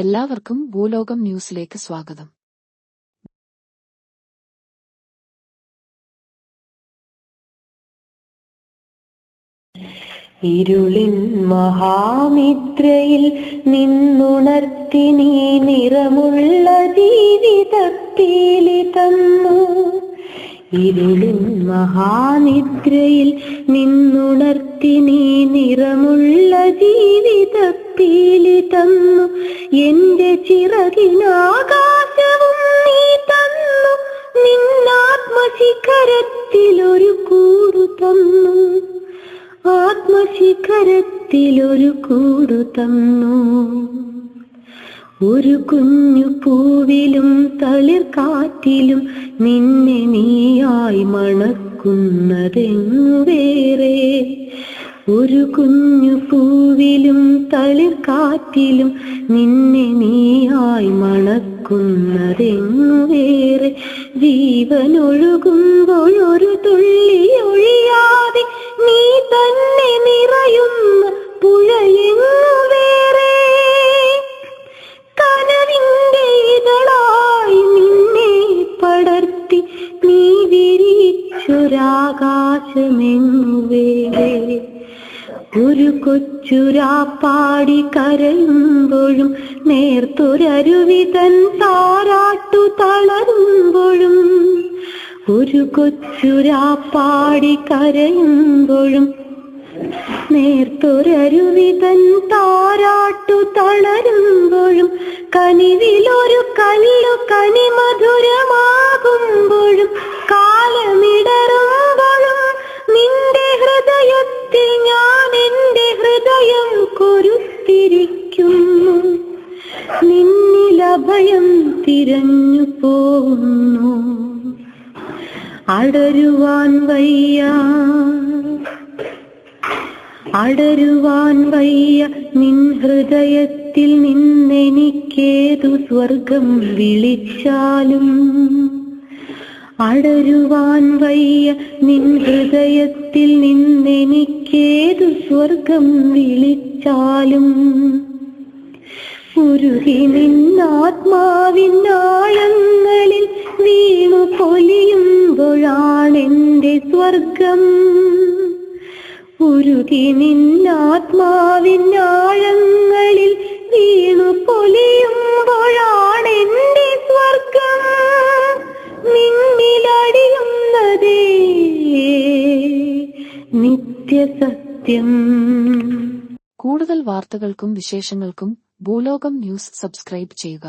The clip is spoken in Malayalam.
എല്ലാവർക്കും ഭൂലോകം ന്യൂസിലേക്ക് സ്വാഗതം. ഇരുളിൻ മഹാമിത്രയിൽ നിന്നുണർത്തി നീ നിറമുള്ള ജീവിതപ്പീലി തന്നു ഇരുളിൻ മഹാനിദ്രയിൽ നിന്നുണർത്തി നീ നിറമുള്ള തന്നു എന്റെ ചിറകിനാകാശവും നീ തന്നു. നിന്നാത്മശിഖരത്തിലൊരു കൂടു തന്നു. ആത്മശിഖരത്തിലൊരു കൂടു തന്നു. ഒരു കുഞ്ഞു പൂവിലും തളിർ കാറ്റിലും നിന്നെ നീയായി മണക്കുന്നതെന്നു വേറെ ഒരു കുഞ്ഞു പൂവിലും തളിർക്കാറ്റിലും നിന്നെ നീയായി മണക്കുന്നതെന്നു വേറെ ജീവനൊഴുകുമ്പോൾ ഒരു തുള്ളി ഒഴിയാതെ നീ തന്നെ നിറയുന്ന പുഴയെങ്ങു വേറെ കനവിന്റെ ഇതളായി നിന്നെ പടർത്തി നീ വിരിച്ചൊരാകാശമെന്നു വേറെ ഒരു കൊച്ചുരാപ്പാടി കരയുമ്പോഴും നേർത്തൊരരുവിതൻ താരാട്ടു തളരുമ്പോഴും ഒരു കൊച്ചുരാപ്പാടി കരയുമ്പോഴും നേർത്തൊരരുവിതൻ താരാട്ടു തളരുമ്പോഴും കനിവിലൊരു കല്ലു കനി മധുരമാകുമ്പോഴും കാലമിടറുമ്പോഴും നിന്റെ ഹൃദയത്തിൽ ഹൃദയം കൊരുത്തിരിക്കുന്നു. നിന്നിലഭയം തിരഞ്ഞു പോകുന്നു അടരുവാൻ വയ്യ. അടരുവാൻ വയ്യ. നിൻ ഹൃദയത്തിൽ നിന്നെനിക്കേതു സ്വർഗം വിളിച്ചാലും. അടരുവാൻ വയ്യ നിൻ ഹൃദയത്തിൽ നിന്നെനിക്കേതു സ്വർഗം വിളിച്ചാലും. ഉരുകി നിന്നാത്മാവിനാഴങ്ങളിൽ വീണു പൊലിയുമ്പോഴാണെന്റെ സ്വർഗം. ഉരുകി നിന്നാത്മാവിനാഴങ്ങളിൽ വീണു പൊലിയുമ്പോഴാണെന്റെ നിത്യസത്യം കൂടുതൽ വാർത്തകൾക്കും വിശേഷങ്ങൾക്കും ഭൂലോകം ന്യൂസ് സബ്സ്ക്രൈബ് ചെയ്യുക.